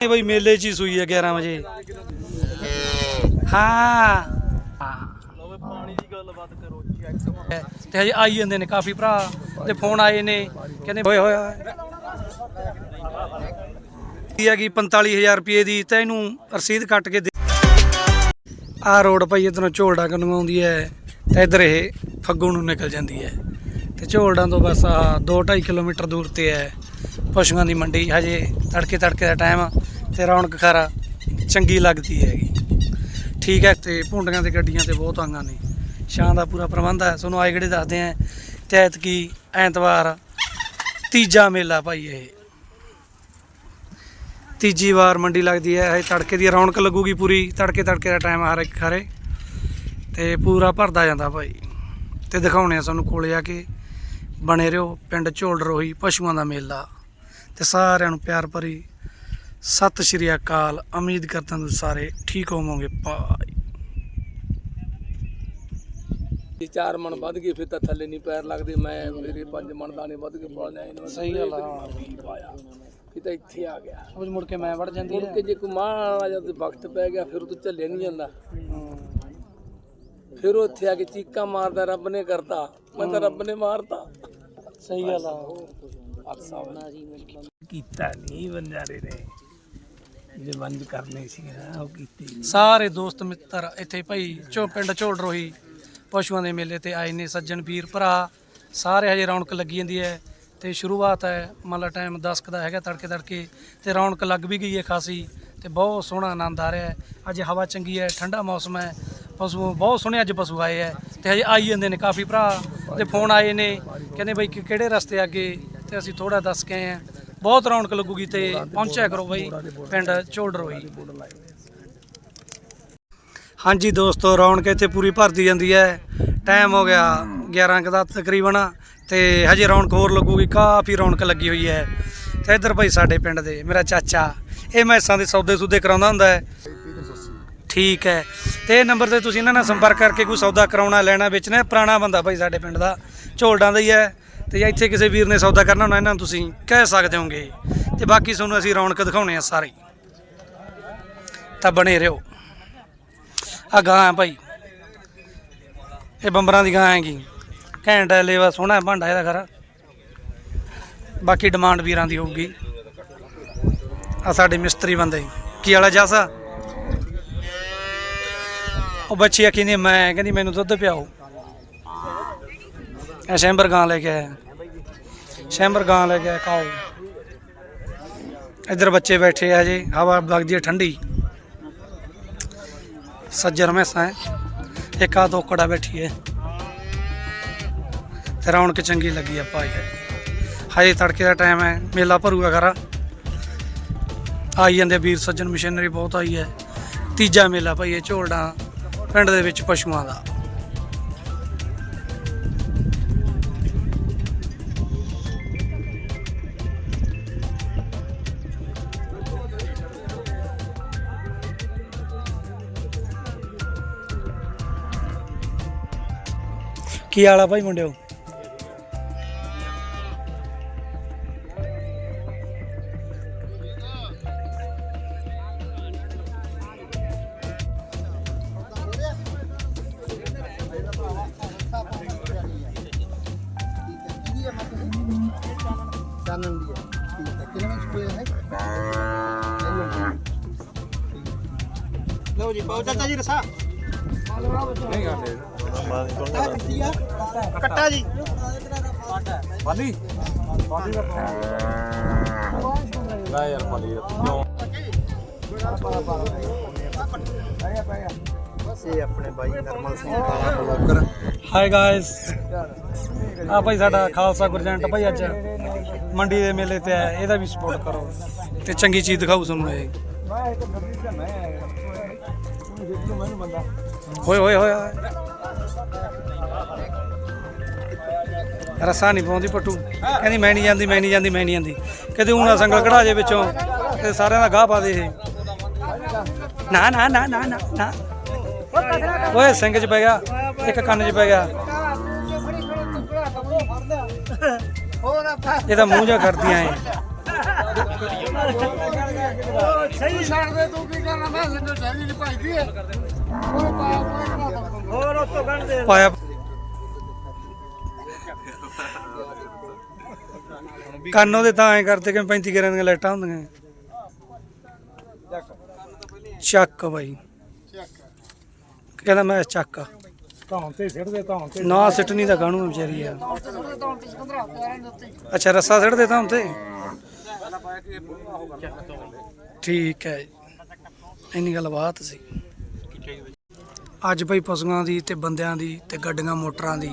ਇਹ ਬਈ ਮੇਲੇ 'ਚ ਹੀ ਸੂਈ ਹੈ 11 ਵਜੇ। ਹਾਂ। ਪਾਣੀ ਦੀ ਗੱਲਬਾਤ ਕਰੋ ਚੈੱਕ ਤੇ ਹਜੇ ਆਈ ਜਾਂਦੇ ਨੇ ਕਾਫੀ ਭਰਾ ਤੇ ਫੋਨ ਆਏ ਨੇ ਕਹਿੰਦੇ ਹੋਏ ਹੋਇਆ ਇਹ ਹੈਗੀ 45000 ਰੁਪਏ ਦੀ ਤੇ ਇਹਨੂੰ ਰਸੀਦ ਕੱਟ ਕੇ ਦੇ। ਆ ਰੋਡ ਭਾਈ ਇਧਰੋਂ ਝੋਲਡਾ ਨੂੰ ਆਉਂਦੀ ਹੈ ਤੇ ਇਧਰ ਇਹ ਫੱਗੂ ਨੂੰ ਨਿਕਲ ਜਾਂਦੀ ਹੈ। ਤੇ ਝੋਲਡਾਂ ਤੋਂ ਬਸ ਆ 2.5 ਕਿਲੋਮੀਟਰ ਦੂਰ ਤੇ ਹੈ ਪਸ਼ੂਆਂ ਦੀ ਮੰਡੀ ਹਜੇ ਤੜਕੇ ਤੜਕੇ ਦਾ ਟਾਈਮ ਤੇ ਰੌਣਕ ਖਾਰਾ ਚੰਗੀ ਲੱਗਦੀ ਹੈਗੀ। ਠੀਕ ਹੈ, ਤੇ ਭੁੰਡੀਆਂ ਤੇ ਗੱਡੀਆਂ ਤੇ ਬਹੁਤ ਆਂਗਾ ਨੇ ਸ਼ਾਨ ਦਾ ਪੂਰਾ ਪ੍ਰਬੰਧ ਹੈ। ਤੁਹਾਨੂੰ ਆਏ ਕਿਹੜੇ ਦੱਸਦੇ ਆ, ਤੇ ਐਤਕੀ ਐਤਵਾਰ ਤੀਜਾ ਮੇਲਾ ਭਾਈ ਇਹ। ਤੀਜੀ ਵਾਰ ਮੰਡੀ ਲੱਗਦੀ ਹੈ। ਇਹ ਤੜਕੇ ਦੀ ਰੌਣਕ ਲੱਗੂਗੀ ਪੂਰੀ। ਤੜਕੇ ਤੜਕੇ ਦਾ ਟਾਈਮ ਹਰ ਇੱਕ ਖਾਰੇ। ਤੇ ਪੂਰਾ ਭਰਦਾ ਜਾਂਦਾ ਭਾਈ। ਤੇ ਦਿਖਾਉਣੇ ਆ ਤੁਹਾਨੂੰ ਕੋਲੇ ਆ ਕੇ। ਬਣੇ ਰਹੋ। ਪਿੰਡ ਝੋਲ ਰੋਹੀ ਪਸ਼ੂਆਂ ਦਾ ਮੇਲਾ। ਤੇ ਸਾਰਿਆਂ ਨੂੰ ਪਿਆਰ ਭਰੀ ਸਤਿ ਸ਼੍ਰੀ ਅਕਾਲ ਉਮੀਦ ਕਰਦਾ ਤੁਸੀਂ ਸਾਰੇ ਠੀਕ ਹੋਵੋਗੇ। ਭਾਈ ਜੇ ਚਾਰ ਮਣ ਵੱਧ ਗਏ ਫਿਰ ਤਾਂ ਥੱਲੇ ਨਹੀਂ ਪੈਰ ਲੱਗਦੇ। ਮੈਂ ਮੇਰੇ ਪੰਜ ਮਣ ਦਾਣੇ ਵੱਧ ਕੇ ਪਾਉਣੇ ਇਹਨਾਂ ਸਹੀ ਗੱਲ ਆ। ਪਾਇਆ। ਤਾਂ ਇੱਥੇ ਆ ਗਿਆ। ਕੁਝ ਮੁੜ ਕੇ ਮੈਂ ਵੜ ਜਾਂਦੀ ਮੁੜ ਹੈ ਕੇ ਜੇ ਕੋਈ ਮਾਂ ਆ ਜਾ ਤੇ ਵਕਤ ਪੈ ਗਿਆ ਫਿਰ ਉਹ ਤੋਂ ਝੱਲਿਆ ਨਹੀਂ ਜਾਂਦਾ। ਫਿਰ ਉਹ ਇੱਥੇ ਆ ਕੇ ਚੀਕਾਂ ਮਾਰਦਾ ਰੱਬ ਨੇ ਕਰਤਾ। ਮੈਂ ਤਾਂ ਰੱਬ ਨੇ ਮਾਰਤਾ। ਸਹੀ ਗੱਲ ਆ। ਕੀਤਾ ਨਹੀਂ ਬੰਜਾਰੇ ਨੇ। ਜਿਹੜੇ ਕਰਨੇ ਸੀ ਉਹ ਕੀਤੀ ਸਾਰੇ ਦੋਸਤ ਮਿੱਤਰ ਇੱਥੇ ਭਾਈ ਚੋ ਪਿੰਡ ਝੋਲ ਰੋਹੀ, ਪਸ਼ੂਆਂ ਦੇ ਮੇਲੇ ਤੇ ਆਏ ਨੇ ਸੱਜਣ ਵੀਰ ਭਰਾ। ਸਾਰੇ ਹਜੇ ਰੌਣਕ ਲੱਗੀ ਜਾਂਦੀ ਹੈ ਤੇ ਸ਼ੁਰੂਆਤ ਹੈ, ਮੰਨ ਲਾ ਟਾਈਮ 10 ਕੁ ਦਾ ਹੈਗਾ ਤੜਕੇ ਤੜਕੇ, ਤੇ ਰੌਣਕ ਲੱਗ ਵੀ ਗਈ ਹੈ ਖਾਸੀ ਤੇ ਬਹੁਤ ਸੋਹਣਾ ਆਨੰਦ ਆ ਰਿਹਾ ਹੈ। ਅੱਜ ਹਵਾ ਚੰਗੀ ਹੈ, ਠੰਡਾ ਮੌਸਮ ਹੈ, ਪਸ਼ੂ ਬਹੁਤ ਸੋਹਣੇ ਅੱਜ ਪਸ਼ੂ ਆਏ ਹੈ ਤੇ ਹਜੇ ਆਈ ਜਾਂਦੇ ਨੇ ਕਾਫੀ ਭਰਾ ਤੇ ਫੋਨ ਆਏ ਨੇ, ਕਹਿੰਦੇ ਬਈ ਕਿ ਕਿਹੜੇ ਰਸਤੇ ਅੱਗੇ, ਤੇ ਅਸੀਂ ਥੋੜਾ ਦੱਸ ਕੇ ਆਏ ਹਾਂ। ਬਹੁਤ ਰੌਣਕ ਲੱਗੂਗੀ ਤੇ ਪਹੁੰਚਿਆ ਕਰੋ ਬਾਈ, ਪਿੰਡ ਝੋਲ ਹਾਂਜੀ ਦੋਸਤੋ, ਰੌਣਕ ਇੱਥੇ ਪੂਰੀ ਭਰਦੀ ਜਾਂਦੀ ਹੈ। ਟਾਈਮ ਹੋ ਗਿਆ 11 ਕੁ ਦਾ ਤਕਰੀਬਨ ਤੇ ਹਜੇ ਰੌਣਕ ਹੋਰ ਲੱਗੂਗੀ, ਕਾਫੀ ਰੌਣਕ ਲੱਗੀ ਹੋਈ ਹੈ। ਤੇ ਇੱਧਰ ਭਾਈ ਸਾਡੇ ਪਿੰਡ ਦੇ, ਮੇਰਾ ਚਾਚਾ, ਇਹ ਮੈਸਾਂ ਦੇ ਸੌਦੇ ਸੂਦੇ ਕਰਾਉਂਦਾ ਹੁੰਦਾ ਹੈ। ਠੀਕ ਹੈ। ਤੇ ਇਹ ਨੰਬਰ ਤੇ ਤੁਸੀਂ ਇਹਨਾਂ ਨਾਲ ਸੰਪਰਕ ਕਰਕੇ ਕੋਈ ਸੌਦਾ ਕਰਾਉਣਾ, ਲੈਣਾ, ਵੇਚਣਾ ਹੈ। ਪੁਰਾਣਾ ਬੰਦਾ ਭਾਈ ਸਾਡੇ ਪਿੰਡ ਦਾ ਝੋਲਡਾਂ ਦਾ ਹੀ ਹੈ। ਤੇ ਜਾਂ ਇੱਥੇ ਕਿਸੇ ਵੀਰ ਨੇ ਸੌਦਾ ਕਰਨਾ ਹੋਣਾ, ਇਹਨਾਂ ਨੂੰ ਤੁਸੀਂ ਕਹਿ ਸਕਦੇ ਹੋਗੇ ਤੇ ਬਾਕੀ ਤੁਹਾਨੂੰ ਅਸੀਂ ਰੌਣਕ ਦਿਖਾਉਣੇ ਆ ਸਾਰੇ। ਤਾਂ ਬਣੇ ਰਹੋ। ਆ ਗਾਂ ਹੈ ਭਾਈ। ਇਹ ਬੰਬਰਾਂ ਦੀ ਗਾਂ ਹੈਗੀ। ਘੈਂਟ ਹੈ ਲੇਵਾ ਸੋਹਣਾ ਭਾਂਡਾ ਇਹਦਾ ਖਰਾ ਬਾਕੀ ਡਿਮਾਂਡ ਵੀਰਾਂ ਦੀ ਹੋਊਗੀ। ਆ ਸਾਡੇ ਮਿਸਤਰੀ ਬੰਦੇ। ਕੀ ਵਾਲਾ ਜਾਸਾ? ਉਹ ਬੱਚੀ ਆ ਕਹਿੰਦੀ, ਮੈਂ ਕਹਿੰਦੀ, ਮੈਨੂੰ ਦੁੱਧ ਪਿਆਓ। ਇਹ ਸ਼ੈਂਬਰ ਗਾਂ ਲੈ ਕੇ ਆਇਆ। ਸ਼ੈਂਬਰ ਗਾਂ ਲੈ ਕੇ ਆਇਆ ਕਾਓ ਇੱਧਰ ਬੱਚੇ ਬੈਠੇ ਆ ਜੀ ਹਵਾ ਲੱਗਦੀ ਹੈ ਠੰਡੀ। ਸੱਜਰ ਮੈਸਾਂ ਹੈ ਇੱਕ ਆ ਦੋਕੜਾ ਬੈਠੀ ਹੈ ਤੇ ਰੌਣਕ ਚੰਗੀ ਲੱਗੀ ਆ ਭਾਈ। ਹਜੇ ਤੜਕੇ ਦਾ ਟਾਈਮ ਹੈ ਮੇਲਾ ਭਰੂਗਾ ਖਰਾ। ਆਈ ਜਾਂਦੇ ਵੀਰ ਸੱਜਣ ਮਸ਼ੀਨਰੀ, ਬਹੁਤ ਆਈ ਹੈ ਤੀਜਾ ਮੇਲਾ ਭਾਈ, ਇਹ ਝੋਲਡਾ ਪਿੰਡ ਦੇ ਵਿੱਚ ਪਸ਼ੂਆਂ ਦਾ। ਕੀ ਹਾਲ ਆ ਭਾਈ ਮੁੰਡਿਓ? ਚਾਨਣ ਦੀ ਹੈ ਠੀਕ ਹੈ ਕਿੰਨੇ ਵਿੱਚ ਕੋਈ ਹੈ ਲਓ ਜੀ, ਪਾਓ ਚਾਚਾ ਜੀ ਰਸਾ। ਕੱਟਾ ਜੀ। ਪਾਲੀ। ਪਾਲੀ ਦਾ ਲੈ ਯਾਰ ਪਾਲੀ ਕਿਉਂ? ਇਹ ਆਪਣੇ ਬਾਈ normal Singh Kala blogger. Hi guys ਆ ਭਾਈ ਸਾਡਾ ਖਾਲਸਾ ਗੁਰਜੰਟ ਭਾਈ ਅੱਜ ਮੰਡੀ ਦੇ ਮੇਲੇ ਤੇ ਆਇਆ। ਇਹਦਾ ਵੀ ਸਪੋਰਟ ਕਰੋ। ਤੇ ਚੰਗੀ ਚੀਜ਼ ਦਿਖਾਓ ਤੁਹਾਨੂੰ ਇਹ। ਮੈਂ ਇੱਕ ਗੱਡੀ ਦਾ ਮੈਂ ਤੂੰ ਜਿੱਤ ਨੂੰ ਮੈਨੂੰ ਬੰਦਾ ਹੋਏ ਹੋਏ ਹੋਏ। ਰਸਾ ਨਹੀਂ ਪਾਉਂਦੀ ਪੱਟੂ। ਕਹਿੰਦੀ ਮੈਂ ਨਹੀਂ ਜਾਂਦੀ, ਮੈਂ ਨਹੀਂ ਜਾਂਦੀ, ਮੈਂ ਨਹੀਂ ਜਾਂਦੀ। ਕਦੇ ਹੁਣ ਸੰਗਲ ਕਢਾ ਜੇ ਵਿੱਚੋਂ, ਤੇ ਸਾਰਿਆਂ ਦਾ ਗਾਹ ਪਾ ਦੇ ਇਹ। ਨਾ ਨਾ ਨਾ ਨਾ ਨਾ ਨਾ। ਓਏ, ਸਿੰਘ ਚ ਪੈ ਗਿਆ, ਇੱਕ ਕੰਨ ਚ ਪੈ ਗਿਆ। ਇਹਦਾ ਮੂੰਹ ਜਾ ਕਰਦੀਆਂ ਐ ਸਹੀ ਛੱਡ ਦੇ ਤੂੰ ਕੀ ਕਰਨਾ? ਮੈਂ ਸਿੰਗਲ ਚਾਹੀਦੀ ਨਹੀਂ ਭਾਈਦੀ ਹੈ। ਉਹ ਪਾ ਹੋਰ ਉੱਤੋਂ ਕੱਢ ਦੇ। ਪਾਇਆ। ਕੰਨ ਉਹਦੇ ਤਾਂ ਐ ਕਰਦੇ ਕਿ 35 ਗਰਾਂ ਦੀਆਂ ਲਾਈਟਾਂ ਹੁੰਦੀਆਂ ਚੱਕ ਬਾਈ। ਕਹਿੰਦਾ ਮੈਂ ਚੱਕ। ਧੌਣ ਤੇ ਸਿੱਟ ਦੇ ਧੌਣ ਤੇ ਨਾ ਸਿੱਟਣੀ ਤਾਂ ਗਾਣੂ ਵਿਚਾਰੀ ਆ ਅੱਛਾ ਰੱਸਾ ਸਿੱਟ ਦੇ ਤਾਂ ਤੇ? ਠੀਕ ਹੈ ਇੰਨੀ ਗੱਲ ਬਾਤ ਸੀ। ਅੱਜ ਭਾਈ ਪਸ਼ੂਆਂ ਦੀ ਤੇ ਬੰਦਿਆਂ ਦੀ ਤੇ ਗੱਡੀਆਂ ਮੋਟਰਾਂ ਦੀ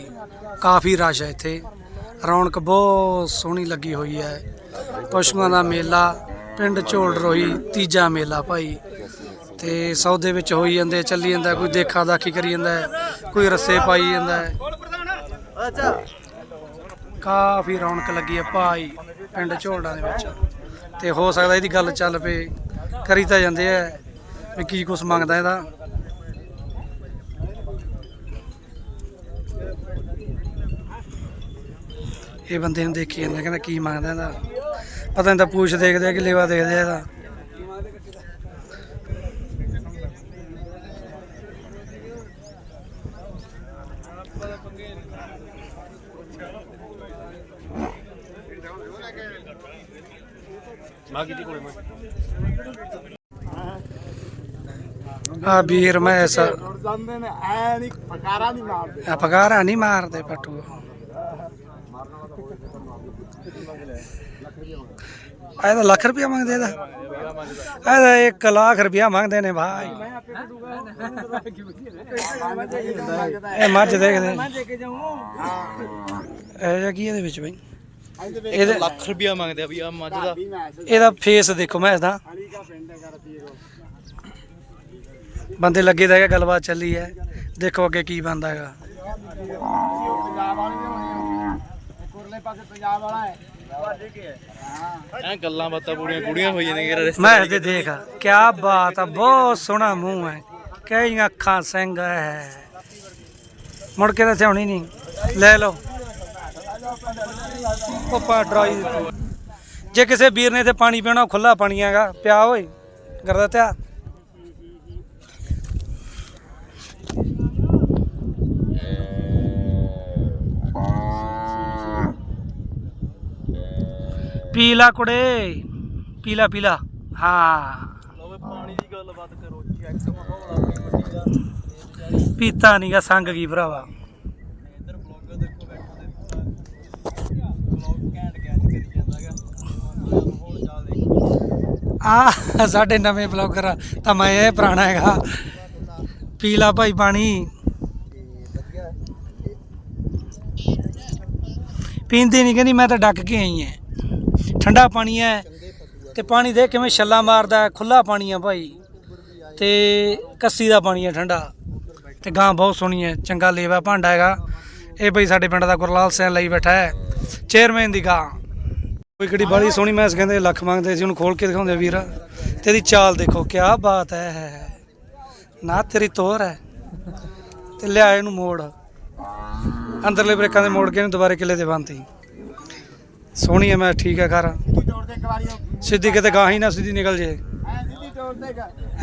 ਕਾਫੀ ਰਸ਼ ਹੈ ਇੱਥੇ। ਰੌਣਕ ਬਹੁਤ ਸੋਹਣੀ ਲੱਗੀ ਹੋਈ ਹੈ। ਪਸ਼ੂਆਂ ਦਾ ਮੇਲਾ ਪਿੰਡ ਝੋਲ ਰੋਈ ਤੀਜਾ ਮੇਲਾ ਭਾਈ। ਤੇ ਸੌਦੇ ਵਿੱਚ ਹੋਈ ਜਾਂਦੇ ਚੱਲੀ ਜਾਂਦਾ ਕੋਈ ਦੇਖਾ ਦਾਖੀ ਕਰੀ ਜਾਂਦਾ ਹੈ, ਕੋਈ ਰੱਸੇ ਪਾਈ ਜਾਂਦਾ ਹੈ। ਕਾਫੀ ਰੌਣਕ ਲੱਗੀ ਹੈ ਭਾਈ ਪਿੰਡ ਝੋਲਡਾਂ ਦੇ ਵਿੱਚ। ਤੇ ਹੋ ਸਕਦਾ ਇਹਦੀ ਗੱਲ ਚੱਲ ਪਏ, ਕਰੀ ਤਾਂ ਜਾਂਦੇ ਆ, ਵੀ ਕੀ ਕੁਛ ਮੰਗਦਾ ਇਹਦਾ। ਇਹ ਬੰਦੇ ਨੂੰ ਦੇਖੀ ਜਾਂਦਾ ਕਹਿੰਦਾ ਕੀ ਮੰਗਦਾ ਇਹਦਾ। ਪਤਾ ਨਹੀਂ ਤਾਂ ਪੂਛ ਦੇਖਦੇ ਆ ਕਿ ਲੇਵਾ ਦੇਖਦੇ ਆ ਇਹਦਾ। ਆ ਵੀਰ ਮੈਂ ਐਸਾ ਜਾਂਦੇ ਨੇ ਐ ਨਹੀਂ ਫਕਾਰਾ ਨਹੀਂ ਮਾਰਦੇ। ਆ ਪਗਾਰਾ ਨਹੀਂ ਮਾਰਦੇ ਪਟੂ। ਇਹਦਾ ਲੱਖ ਰੁਪਇਆ ਮੰਗਦੇ ਇਹਦਾ। ਇਹਦਾ 1 ਲੱਖ ਰੁਪਇਆ ਮੰਗਦੇ ਨੇ ਭਾਈ। ਇਹ ਮੱਝ ਦੇਖਦੇ ਇਹ ਕੀ ਇਹਦੇ ਵਿੱਚ ਬਈ? ਇਹਦੇ ਲੱਖ ਰੁਪਿਆ ਮੰਗਦੇ ਆ ਵੀ ਆ ਮੱਝ ਦਾ। ਇਹਦਾ ਫੇਸ ਦੇਖੋ ਮੈਂ ਇਹਦਾ ਹੈ ਬੰਦੇ ਲੱਗੇ ਦਾ ਹੈਗਾ ਗੱਲਬਾਤ ਚੱਲੀ ਹੈ। ਦੇਖੋ ਅੱਗੇ ਕੀ ਬਣਦਾ ਹੈਗਾ। ਹੈ ਹੈ ਐ ਗੱਲਾਂ ਬਾਤਾਂ ਪੂਰੀਆਂ ਕੁੜੀਆਂ ਹੋਈ ਜਾਂਦੀਆਂ ਯਾਰ ਮੈਂ ਇਹਦੇ ਦੇਖ ਕੀ ਬਾਤ ਆ ਬਹੁਤ ਸੋਹਣਾ ਮੂੰਹ ਹੈ। ਕਈ ਅੱਖਾਂ ਸਿੰਘ ਹੈ। ਮੁੜ ਕੇ ਤਾਂ ਸਿਆਉਣੀ ਨਹੀਂ। ਲੈ ਲਓ। ਉਹ ਪਾ ਡਰਾਈ ਦਿੱਤੀ। ਜੇ ਕਿਸੇ ਵੀਰ ਨੇ ਤੇ ਪਾਣੀ ਪੀਣਾ ਖੁੱਲਾ ਪਾਣੀ ਹੈਗਾ। ਪਿਆ ਓਏ ਕਰਦਾ ਤਿਆ ਪੀਲਾ ਕੁੜੇ ਪੀਲਾ ਪੀਲਾ ਹਾਂ। ਪਾਣੀ ਦੀ ਗੱਲਬਾਤ ਕਰੋ ਚੈੱਕ ਮਾਹੌਲ ਆਪਣੀ ਗੱਡੀ ਦਾ ਪੀਤਾ ਨਹੀਂਗਾ ਸੰਗ ਕੀ ਭਰਾਵਾ ਇੱਧਰ ਬਲੌਗਰ ਦੇਖੋ ਬੈਠੋ ਦੇ ਬਲੌਗ ਘੈਂਟ ਕੈਚ ਕਰੀ ਜਾਂਦਾਗਾ ਮਾਹੌਲ ਚਾਲ ਦੇਖੋ ਆ ਸਾਡੇ ਨਵੇਂ ਬਲੌਗਰ ਆ, ਤਾਂ ਮੈਂ ਇਹ ਪੁਰਾਣਾ ਹੈਗਾ। ਪੀ ਲਾ ਭਾਈ ਪਾਣੀ ਪੀਂਦੀ ਨਹੀਂ ਕਹਿੰਦੀ ਮੈਂ ਤਾਂ ਡੱਕ ਕੇ ਆਈ ਐ। ਠੰਡਾ ਪਾਣੀ ਐ। ਤੇ ਪਾਣੀ ਦੇਖ ਕਿਵੇਂ ਛੱਲਾ ਮਾਰਦਾ ਖੁੱਲਾ ਪਾਣੀ ਆ ਭਾਈ। ਤੇ ਕੱਸੀ ਦਾ ਪਾਣੀ ਐ ਠੰਡਾ। ਤੇ ਗਾਂ ਬਹੁਤ ਸੋਹਣੀ ਐ। ਚੰਗਾ ਲੇਵਾ ਭਾਂਡਾ ਹੈਗਾ। ਇਹ ਬਈ ਸਾਡੇ ਪਿੰਡ ਦਾ ਗੁਰਲਾਲ ਸਿੰਘ ਲਈ ਬੈਠਾ ਹੈ ਚੇਅਰਮੈਨ ਦੀ ਗਾਂ। ਕੋਈ ਕਿਹੜੀ ਬੜੀ ਸੋਹਣੀ ਮੈਸ ਕਹਿੰਦੇ ਲੱਖ ਮੰਗਦੇ ਸੀ ਉਹਨੂੰ ਖੋਲ ਕੇ ਦਿਖਾਉਂਦੇ ਆ ਵੀਰ। ਤੇ ਇਹਦੀ ਚਾਲ ਦੇਖੋ ਕੀ ਬਾਤ ਹੈ। ਨਾ ਤੇਰੀ ਤੋਰ ਹੈ। ਤੇ ਲਿਆ ਇਹਨੂੰ ਮੋੜ। ਅੰਦਰਲੇ ਬ੍ਰੇਕਾਂ ਦੇ ਮੋੜ ਕੇ ਇਹਨੂੰ ਦੁਬਾਰੇ ਕਿਲੇ ਤੇ ਬੰਨਤੀ। ਸੋਹਣੀ ਹੈ ਮੈਂ ਠੀਕ ਹੈ ਕਰ ਦੇ ਸਿੱਧੀ ਕਿਤੇ ਗਾਂ ਹੀ ਨਾ ਸਿੱਧੀ ਨਿਕਲ ਜੇ।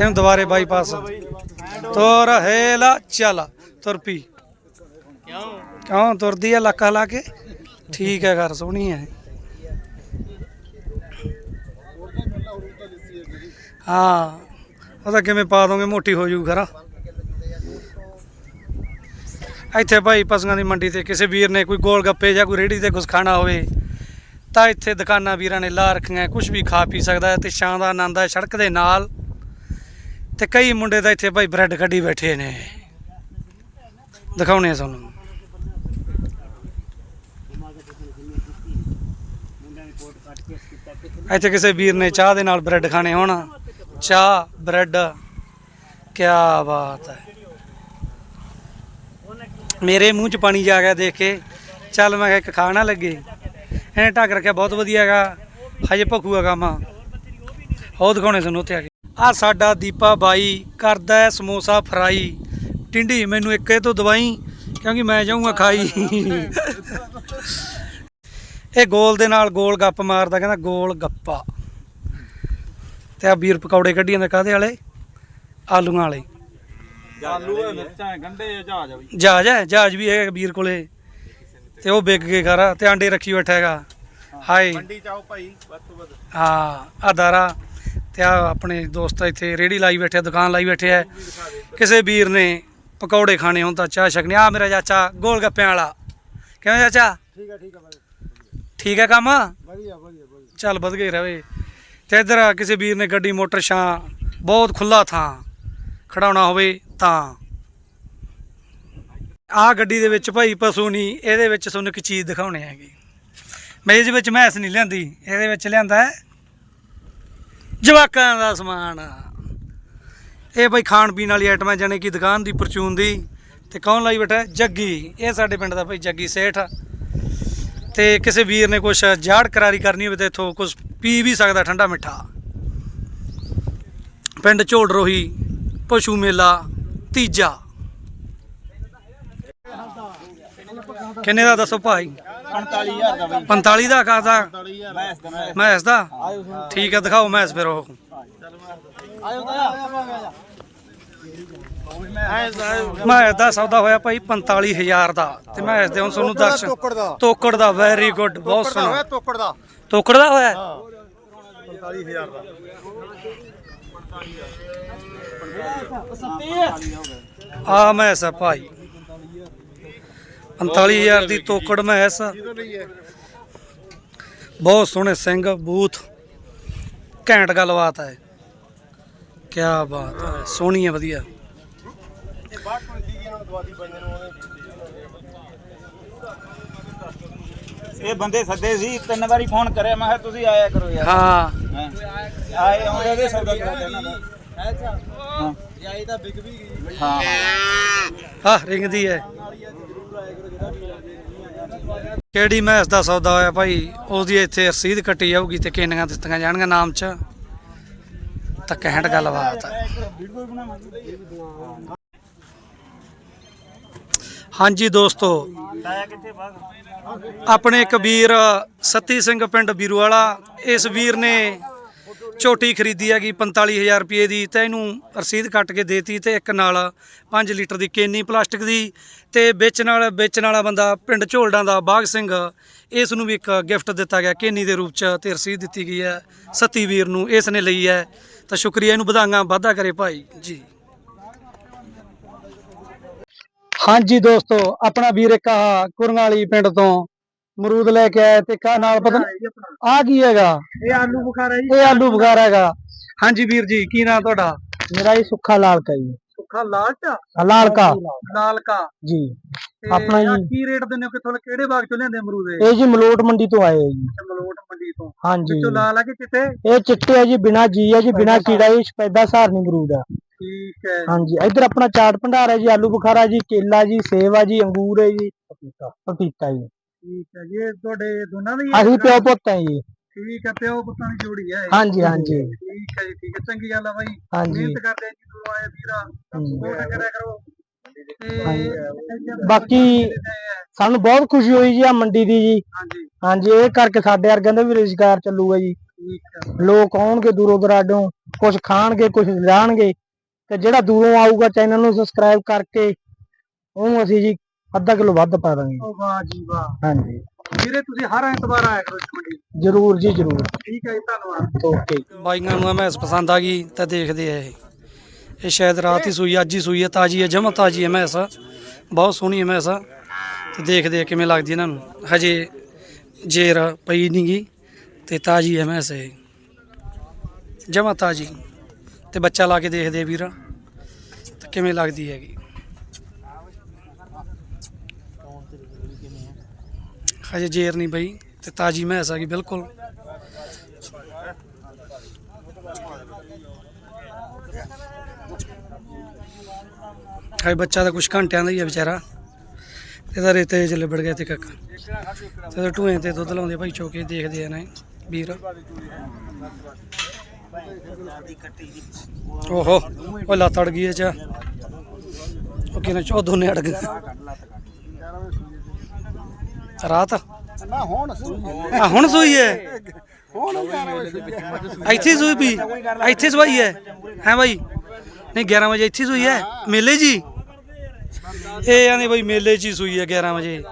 ਇਹਨੂੰ ਦੁਬਾਰੇ ਬਾਈਪਾਸ ਤੋਰ ਹੇਲਾ ਚੱਲ ਤੁਰ ਪੀ। ਕਿਉਂ? ਕਿਉਂ ਤੁਰਦੀ ਹੈ ਲੱਕਾ ਹਲਾ ਕੇ। ਠੀਕ ਹੈ ਘਰ, ਸੋਹਣੀ ਹੈ। ਹਾਂ, ਉਹ ਤਾਂ ਕਿਵੇਂ ਪਾ ਦੋਗੇ, ਮੋਟੀ ਹੋ ਜੂ ਖਰਾ। ਇੱਥੇ ਭਾਈ ਪਸ਼ੂਆਂ ਦੀ ਮੰਡੀ ਤੇ ਕਿਸੇ ਵੀਰ ਨੇ ਕੋਈ ਗੋਲ ਗੱਪੇ ਜਾਂ ਕੋਈ ਰੇੜੀ ਤੇ ਕੁਝ ਖਾਣਾ ਹੋਵੇ, ਤਾਂ ਇੱਥੇ ਦੁਕਾਨਾਂ ਵੀਰਾਂ ਨੇ ਲਾ ਰੱਖੀਆਂ ਕੁਝ ਵੀ ਖਾ ਪੀ ਸਕਦਾ ਹੈ ਤੇ ਛਾਂ ਦਾ ਆਨੰਦ ਹੈ ਸੜਕ ਦੇ ਨਾਲ। ਤੇ ਕਈ ਮੁੰਡੇ ਤਾਂ ਇੱਥੇ ਭਾਈ ਬ੍ਰੈਡ ਕੱਢੀ ਬੈਠੇ ਨੇ। ਦਿਖਾਉਣੇ ਆ ਤੁਹਾਨੂੰ। ਇੱਥੇ ਕਿਸੇ ਵੀਰ ਨੇ ਚਾਹ ਦੇ ਨਾਲ ਬ੍ਰੈਡ ਖਾਣੇ ਹੋਣ। ਚਾਹ, ਬ੍ਰੈਡ ਕੀ ਬਾਤ ਹੈ। ਮੇਰੇ ਮੂੰਹ 'ਚ ਪਾਣੀ ਜਾ ਗਿਆ ਦੇਖ ਕੇ। ਚੱਲ ਮੈਂ ਕਿਹਾ ਇੱਕ ਖਾਣਾ ਲੱਗੇ। ਇਹਨੇ ਢੱਕ ਰੱਖਿਆ, ਬਹੁਤ ਵਧੀਆ ਹੈਗਾ। ਹਜੇ ਭਖੂਆ ਕੰਮ। ਆ ਉਹ ਦਿਖਾਉਣੇ ਤੁਹਾਨੂੰ ਉੱਥੇ ਆ ਕੇ। ਆ ਸਾਡਾ ਦੀਪਾ ਬਾਈ ਕਰਦਾ ਸਮੋਸਾ ਫਰਾਈ। ਟਿੰਡੀ, ਮੈਨੂੰ ਇੱਕ ਇਹ ਤੋਂ ਦਵਾਈ, ਕਿਉਂਕਿ ਮੈਂ ਜਾਊਂਗਾ ਖਾਈ। ਇਹ ਗੋਲ ਦੇ ਨਾਲ ਗੋਲ ਗੱਪ ਮਾਰਦਾ ਕਹਿੰਦਾ ਗੋਲ ਗੱਪਾ। ਤੇ ਆ ਵੀਰ ਪਕੌੜੇ ਕੱਢੀ ਜਾਂਦੇ ਕਾਦੇ ਵਾਲੇ? ਆਲੂਆਂ ਵਾਲੇ। ਆਲੂ ਹੈ ਮਿਰਚਾਂ ਗੰਡੇ ਜਹਾਜ਼ ਆ ਬਈ। ਜਹਾਜ਼ ਹੈ ਜਹਾਜ਼ ਵੀ ਹੈਗਾ ਵੀਰ ਕੋਲੇ। ਤੇ ਉਹ ਵਿਕ ਕੇ ਖਾਰਾ ਤੇ ਆਂਡੇ ਰੱਖੀ ਬੈਠਾ ਹੈਗਾ। ਹਾਏ। ਮੰਡੀ ਚਾਓ ਭਾਈ ਵੱਧ ਤੋਂ ਵੱਧ। ਹਾਂ ਆ ਦਾਰਾ। ਤੇ ਆ ਆਪਣੇ ਦੋਸਤ ਇੱਥੇ ਰੇੜੀ ਲਾਈ ਬੈਠੇ ਆ ਦੁਕਾਨ ਲਾਈ ਬੈਠੇ ਆ। ਕਿਸੇ ਵੀਰ ਨੇ ਪਕੌੜੇ ਖਾਣੇ ਹੋਣ ਤਾਂ ਚਾਹ ਛਕਣੀ। ਆ ਮੇਰਾ ਚਾਚਾ ਗੋਲ ਗੱਪਿਆਂ ਵਾਲਾ। ਕਿਵੇਂ ਚਾਚਾ? ਠੀਕ ਹੈ ਠੀਕ ਹੈ ਬਾਈ ਠੀਕ ਹੈ ਕੰਮ? ਵਧੀਆ ਵਧੀਆ ਵਧੀਆ। ਚੱਲ ਵਧ ਗਏ ਰਵੇ। ਤੇ ਇਧਰ ਕਿਸੇ ਵੀਰ ਨੇ ਗੱਡੀ ਮੋਟਰ ਛਾਂ ਬਹੁਤ ਖੁੱਲਾ ਥਾਂ ਖੜਾਉਣਾ ਹੋਵੇ ਤਾਂ। ਆ ਗੱਡੀ ਦੇ ਵਿੱਚ ਭਾਈ ਪਸ਼ੂ ਨਹੀਂ ਇਹਦੇ ਵਿੱਚ ਤੁਹਾਨੂੰ ਇੱਕ ਚੀਜ਼ ਦਿਖਾਉਣੇ ਹੈਗੇ। ਮੇਜ਼ ਵਿੱਚ ਮੈਸ ਨਹੀਂ ਲਿਆਂਦੀ ਇਹਦੇ ਵਿੱਚ ਲਿਆਂਦਾ ਹੈ ਜਵਾਕਾਂ ਦਾ ਸਮਾਨ। ਇਹ ਭਾਈ ਖਾਣ ਪੀਣ ਵਾਲੀ ਆਈਟਮਾਂ ਜਾਣੇ ਕਿ ਦੁਕਾਨ ਦੀ ਪਰਚੂਨ ਦੀ। ਤੇ ਕੌਣ ਲਾਈ ਬੈਠਾ? ਜੱਗੀ। ਇਹ ਸਾਡੇ ਪਿੰਡ ਦਾ ਭਾਈ ਜੱਗੀ ਸੇਠ ਆ। ਤੇ ਕਿਸੇ ਵੀਰ ਨੇ ਕੁਛ ਜਾੜ ਕਰਾਰੀ ਕਰਨੀ ਹੋਵੇ ਤੇ ਇਥੋਂ ਕੁਝ ਪੀ ਵੀ ਸਕਦਾ ਠੰਡਾ ਮਿੱਠਾ। ਪਿੰਡ ਝੋੜ ਰੋਹੀ, ਪਸ਼ੂ ਮੇਲਾ, ਤੀਜਾ। ਕਿੰਨੇ ਦਾ ਦੱਸੋ ਭਾਈ? 45000 ਦਾ ਬਈ 45 ਦਾ? ਕਾਦਾ 45000 ਮੈਸ ਦਾ ਠੀਕ ਹੈ ਦਿਖਾਓ ਮੈਸ ਫਿਰ ਉਹ। ਆਇਓ ਤਾਂ ਮੈਸ ਦਾ ਸੌਦਾ ਹੋਇਆ ਭਾਈ 45000 ਦਾ ਤੇ ਮੈਸ ਦੇ ਹੁਣ ਤੁਹਾਨੂੰ ਦਰਸ਼ਨ ਤੋਕੜ ਦਾ। ਤੋਕੜ ਦਾ ਵੈਰੀ ਗੁੱਡ ਬਹੁਤ ਸੋਹਣਾ। ਤੋਕੜ ਦਾ। ਤੋਕੜ ਦਾ ਹੋਇਆ? 45000 ਦਾ। ਆ ਮੈਸ ਆ ਭਾਈ। 45000 ਦੀ ਤੋਕੜ ਮੈਸ ਬਹੁਤ ਸੋਹਣੇ ਸਿੰਘ ਬੂਥ। ਘੈਂਟ ਗੱਲਬਾਤ ਹੈ। ਕੀ ਬਾਤ ਹੈ। ਸੋਹਣੀ ਹੈ ਵਧੀਆ। ਇਹ ਬੰਦੇ ਸੱਦੇ ਸੀ ਤਿੰਨ ਵਾਰੀ ਫੋਨ ਕਰਿਆ ਮੈਂ ਕਿਹਾ ਤੁਸੀਂ ਆਇਆ ਕਰੋ ਯਾਰ। ਹਾਂ। ਹੈਂ। ਆਏ ਆਉਂਦੇ ਦੇ ਸੌਦਾ ਕਰਾ ਦੇਣਾ ਹਾਂ ਜਾਈ ਤਾਂ ਵਿਕ ਵੀ ਗਈ। ਹਾਂ। ਹਾਂ ਰਿੰਗਦੀ ਹੈ। ਕਿਹੜੀ ਮੈਸ ਦਾ ਸੌਦਾ ਹੋਇਆ ਭਾਈ? ਉਹਦੀ ਇੱਥੇ ਰਸੀਦ ਕੱਟੀ ਜਾਊਗੀ ਤੇ ਕਿੰਨੀਆਂ ਦਿੱਤੀਆਂ ਜਾਣਗੀਆਂ ਨਾਮ 'ਚ? ਤਾਂ ਕਹਿਣ ਗੱਲਬਾਤ ਹੈ ਹਾਂਜੀ ਦੋਸਤੋ। ਲਾਇਆ ਕਿੱਥੇ ਬਾਗ ਆਪਣੇ ਕਬੀਰ ਸੱਤੀ ਸਿੰਘ ਪਿੰਡ ਬੀਰੂ ਵਾਲਾ ਇਸ ਵੀਰ ਨੇ ਝੋਟੀ ਖਰੀਦੀ ਹੈਗੀ 45000 ਰੁਪਏ ਦੀ ਤੇ ਇਹਨੂੰ ਰਸੀਦ ਕੱਟ ਕੇ ਦੇਤੀ ਤੇ ਇੱਕ ਨਾਲ 5 ਲੀਟਰ ਦੀ ਕੇਨੀ ਪਲਾਸਟਿਕ ਦੀ ਤੇ ਵੇਚਣ ਨਾਲ ਵੇਚਣ ਵਾਲਾ ਬੰਦਾ ਪਿੰਡ ਝੋਲਡਾਂ ਦਾ ਬਾਗ ਸਿੰਘ, ਇਸ ਨੂੰ ਵੀ ਇੱਕ ਗਿਫਟ ਦਿੱਤਾ ਗਿਆ, ਕੇਨੀ ਦੇ ਰੂਪ ਚ ਤੇ ਰਸੀਦ ਦਿੱਤੀ ਗਈ ਹੈ ਸੱਤੀ ਵੀਰ ਨੂੰ, ਇਸ ਨੇ ਲਈ ਹੈ। ਤਾਂ ਸ਼ੁਕਰੀਆ, ਇਹਨੂੰ ਵਧਾਈਆਂ ਵਾਧਾ ਕਰੇ ਭਾਈ। ਜੀ। ਹਾਂਜੀ ਦੋਸਤੋ ਆਪਣਾ ਵੀਰ ਇੱਕ ਆਹ ਕੁਰੰਗਾਲੀ ਪਿੰਡ ਤੋਂ ਮਰੂਦ ਲੈ ਕੇ ਆਇਆ ਤੇ ਕਾ ਨਾਲ ਪਤਾ ਆ ਕੀ ਹੈਗਾ? ਇਹ ਆਲੂ ਬੁਖਾਰਾ ਜੀ। ਇਹ ਆਲੂ ਬੁਖਾਰਾ ਹੈਗਾ। ਹਾਂਜੀ ਵੀਰ ਜੀ ਕੀ ਨਾਮ ਤੁਹਾਡਾ? ਮੇਰਾ ਜੀ ਸੁੱਖਾ ਲਾਲ ਕਾ ਜੀ। ਸੁੱਖਾ ਲਾਲਟਾ ਲਾਲ ਕਾ ਲਾਲਕਾ। ਜੀ। ਆਪਣਾ ਜੀ। ਕੀ ਰੇਟ ਦਿੰਦੇ ਹੋ? ਕਿੱਥੋਂ ਕਿਹੜੇ ਬਾਗ ਚੋਂ ਲਿਆਂਦੇ ਅਮਰੂਦ ਇਹ? ਜੀ ਮਲੋਟ ਮੰਡੀ ਤੋਂ ਆਏ ਆ ਜੀ। ਮਲੋਟ ਮੰਡੀ ਤੋਂ। ਹਾਂਜੀ। ਵਿੱਚੋਂ ਲਾਲ ਆ ਕਿ ਚਿੱਟੇ? ਇਹ ਚਿੱਟੇ ਆ ਜੀ ਬਿਨਾ ਜੀ ਆ ਜੀ ਬਿਨਾ ਕੀੜਾ ਜੀ ਸਪੈਦਾ ਸਹਾਰਨੀ ਅਮਰੂਦ ਆ। ਠੀਕ ਹੈ ਹਾਂਜੀ ਇੱਧਰ ਆਪਣਾ ਚਾਟ ਭੰਡਾਰ ਹੈ ਜੀ ਆਲੂ ਬੁਖਾਰਾ ਜੀ ਕੇਲਾ ਜੀ ਸੇਬ ਆ ਜੀ ਅੰਗੂਰ ਹੈ ਜੀ ਪਪੀਤਾ ਪਪੀਤਾ ਜੀ। ਠੀਕ ਹੈ ਜੀ ਇਹ ਤੁਹਾਡੇ ਦੋਨਾਂ ਦੀ ਅਸੀਂ ਪਿਓ ਪੁੱਤ ਹੈ ਜੀ। ਠੀਕ ਹੈ ਪਿਓ ਪੁੱਤਾਂ ਦੀ ਜੋੜੀ ਹੈ ਇਹ। ਹਾਂਜੀ ਹਾਂਜੀ। ਠੀਕ ਹੈ ਜੀ ਠੀਕ ਹੈ ਚੰਗੀ ਗੱਲ ਆ ਬਾਈ। ਹਾਂਜੀ। ਮਿਹਨਤ ਕਰਦੇ ਜੀ ਦੂਰੋਂ ਆਏ ਵੀਰਾ। ਹਮ। ਸਪੋਰਟ ਕਰਿਆ ਕਰੋ। ਤੇ ਹਾਂਜੀ। ਬਾਕੀ ਸਾਨੂੰ ਬਹੁਤ ਖੁਸ਼ੀ ਹੋਈ ਜੀ ਆ ਮੰਡੀ ਦੀ ਜੀ। ਹਾਂਜੀ। ਹਾਂਜੀ ਇਹ ਕਰਕੇ ਸਾਡੇ ਵਰਗਿਆਂ ਦਾ ਵੀ ਰੁਜ਼ਗਾਰ ਚੱਲੂਗਾ ਜੀ। ਠੀਕ ਹੈ। ਲੋਕ ਆਉਣਗੇ ਦੂਰੋਂ ਦਰਾਡੋਂ ਕੁਝ ਖਾਣਗੇ ਕੁਝ ਜਾਣਗੇ ਤੇ ਜਿਹੜਾ ਦੂਰੋਂ ਆਊਗਾ ਚੈਨਲ ਨੂੰ ਸਬਸਕ੍ਰਾਈਬ ਕਰਕੇ ਉਹਨੂੰ ਅਸੀਂ ਜੀ ਅੱਧਾ ਕਿਲੋ ਵੱਧ ਪਾ ਦਾਂਗੇ। ਉਹ ਵਾਹ ਜੀ ਵਾਹ। ਹਾਂਜੀ। ਵੀਰੇ ਤੁਸੀਂ ਹਰ ਐਤਵਾਰ ਆਇਆ ਕਰੋ ਇਸ ਮੰਡੀ ਜਰੂਰ ਜੀ ਜਰੂਰ। ਠੀਕ ਹੈ ਜੀ ਧੰਨਵਾਦ। ਓਕੇ। ਬਾਈਆਂ ਨੂੰ ਮੈਸ ਪਸੰਦ ਆ ਗਈ ਤਾਂ ਦੇਖਦੇ ਆ ਇਹ। ਇਹ ਸ਼ਾਇਦ ਰਾਤ ਹੀ ਸੂਈ ਅੱਜ ਹੀ ਸੂਈ ਹੈ ਤਾਜੀ ਹੈ ਜਮਾ ਤਾਜੀ ਹੈ ਮੈਸ। ਬਹੁਤ ਸੋਹਣੀ ਹੈ ਮੈਸ। ਤੇ ਦੇਖਦੇ ਆ ਕਿਵੇਂ ਲੱਗਦੀ ਇਹਨਾਂ ਨੂੰ। ਹਜੇ ਜੇਰ ਪਈ ਨਹੀਂ ਗੀ ਤੇ ਤਾਜੀ ਹੈ ਮੈਸ ਇਹ। ਜਮਾ ਤਾਜੀ। ਤੇ ਬੱਚਾ ਲਾ ਕੇ ਦੇਖਦੇ ਆ ਵੀਰ। ਤੇ ਕਿਵੇਂ ਲੱਗਦੀ ਹੈਗੀ? ਹਜੇ ਜੇਰ ਨਹੀਂ ਬਈ, ਤੇ ਤਾਜੀ ਮੈਸ ਆ ਗਈ ਬਿਲਕੁਲ। ਹਾਏ ਬੱਚਾ ਤਾਂ ਕੁਝ ਘੰਟਿਆਂ ਦਾ ਹੀ ਹੈ ਵਿਚਾਰਾ। ਇਹਦਾ ਰੇਤੇ 'ਚ ਲਿਬੜ ਗਿਆ ਤੇ ਕੱਕ ਤੇ ਉਹਦੇ ਤੇ ਦੁੱਧ ਲਾਉਂਦੇ ਭਾਈ, ਚੋਕੇ ਦੇਖਦੇ ਆ ਨਾ ਇਹ ਵੀਰ। ਓਹੋ ਉਹ ਲੱਤ ਅੜ ਗਈ ਇਹ ਚ। ਉਹ ਕਿਨੇ ਚੋ ਦੋਨੇ ਅੜ ਗਏ। ਰਾਤ? ਨਾ ਹੁਣ ਆ ਹੁਣ ਸੋਈ ਹੈ? ਇੱਥੇ ਸੂਈ ਵੀ ਇੱਥੇ ਸਵਾਈ ਹੈ? ਹੈ ਬਾਈ? ਨਹੀਂ 11 ਵਜੇ ਇੱਥੇ ਸੂਈ ਹੈ? ਮੇਲੇ ਜੀ? ਇਹ ਆਂਦੇ ਬਾਈ ਮੇਲੇ 'ਚ ਹੀ ਸੂਈ ਹੈ 11 ਵਜੇ।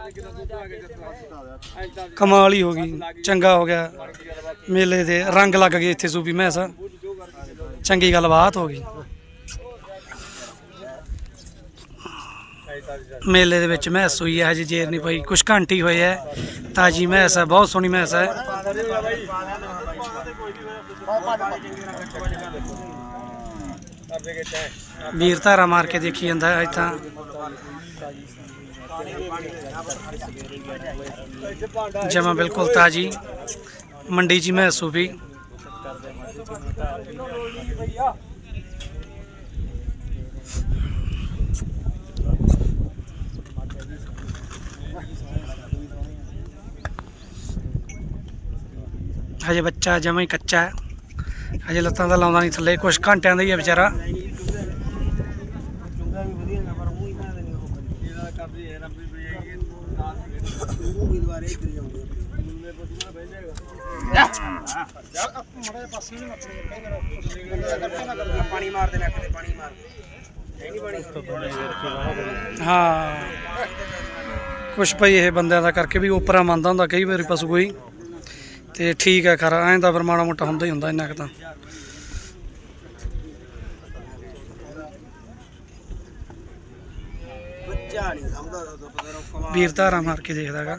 ਕਮਾਲ ਹੀ ਹੋ ਗਈ। ਚੰਗਾ ਹੋ ਗਿਆ। ਮੇਲੇ ਦੇ ਰੰਗ ਲੱਗ ਗਏ ਇੱਥੇ ਸੂਬੀ ਮੈਸ। ਚੰਗੀ ਗੱਲਬਾਤ ਹੋ ਗਈ। ਮੇਲੇ ਦੇ ਵਿੱਚ ਮੈਸ ਹੋਈ ਹੈ, ਹਜੇ ਜੇਰ ਨਹੀਂ ਪਈ। ਕੁਛ ਘੰਟੀ ਹੋਏ ਹੈ। ਤਾਜੀ ਮੈਸ ਹੈ, ਬਹੁਤ ਸੋਹਣੀ ਮੈਸ ਹੈ। ਵੀਰ ਧਾਰਾ ਮਾਰ ਕੇ ਦੇਖੀ ਜਾਂਦਾ ਹੈ ਇੱਥਾਂ। ਜਮਾ ਬਿਲਕੁਲ ਤਾਜੀ। ਮੰਡੀ ਚ ਮੈਸ ਸੂਫ਼ੀ ਹਜੇ ਬੱਚਾ ਜਮਾ ਹੀ ਕੱਚਾ ਹੈ। ਹਜੇ ਲੱਤਾਂ ਦਾ ਲਾਉਂਦਾ ਨਹੀਂ ਥੱਲੇ ਕੁਝ ਘੰਟਿਆਂ ਦਾ ਹੀ ਹੈ ਵਿਚਾਰਾ। ਹਾਂ ਕੁਛ ਭਈ ਇਹ ਬੰਦਿਆਂ ਦਾ ਕਰਕੇ ਵੀ ਉਪਰਾ ਮੰਨਦਾ ਹੁੰਦਾ ਕਈ ਵਾਰੀ ਪਸ਼ੂ ਕੋਈ। ਤੇ ਠੀਕ ਹੈ ਖਰਾ। ਐਂ ਤਾਂ ਫਿਰ ਮਾੜਾ ਮੋਟਾ ਹੁੰਦਾ ਹੀ ਹੁੰਦਾ ਇੰਨਾ ਕੁ ਤਾਂ। ਵੀਰ ਧਾਰਾ ਮਾਰ ਕੇ ਦੇਖਦਾਗਾ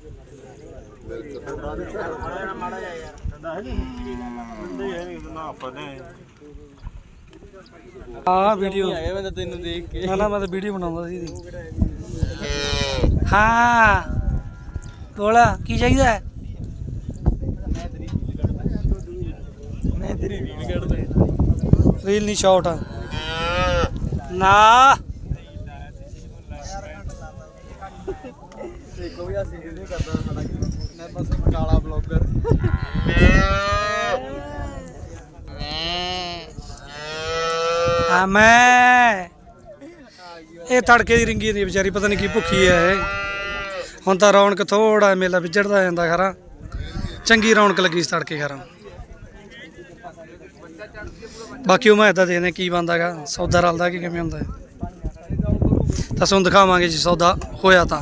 ਆ ਵੀਡੀਓ। ਆਇਆ ਮੈਂ ਤੈਨੂੰ ਦੇਖ ਕੇ ਨਾ ਨਾ, ਮੈਂ ਤਾਂ ਵੀਡੀਓ ਬਣਾਉਂਦਾ ਸੀ ਇਹਦੀ। ਹਾਂ। ਬੋਲਾ, ਕੀ ਚਾਹੀਦਾ ਹੈ? ਮੈਂ ਤੇਰੀ ਰੀਲ ਕੱਢਦਾ। ਰੀਲ ਨਹੀਂ ਸ਼ਾਰਟ ਨਾ। ਦੇਖੋ ਵੀ ਆ ਸੀਰੀਅਸ ਕਰਦਾ ਸਾਡਾ ਮੈਂ ਬਸ ਕਾਲਾ ਬਲੌਗਰ ਆ ਮੈਂ। ਇਹ ਤੜਕੇ ਦੀ ਰਿੰਗੀ ਦੀ ਵਿਚਾਰੀ ਪਤਾ ਨਹੀਂ ਕੀ ਭੁੱਖੀ ਹੈ ਇਹ। ਹੁਣ ਤਾਂ ਰੌਣਕ ਥੋੜਾ ਮੇਲਾ ਵਿਜੜਦਾ ਜਾਂਦਾ ਖਰਾ। ਚੰਗੀ ਰੌਣਕ ਲੱਗੀ ਸੀ ਤੜਕੇ ਖਰਾ। ਬਾਕੀ ਉਹ ਮੈਂ ਇਦਾਂ ਦੇਖਦੇ ਕੀ ਬੰਦਾਗਾ ਸੌਦਾ ਰਲਦਾ ਕਿ ਕਿਵੇਂ ਹੁੰਦਾ ਹੈ ਤਾਂ ਤੁਹਾਨੂੰ ਦਿਖਾਵਾਂਗੇ ਜੀ ਸੌਦਾ ਹੋਇਆ ਤਾਂ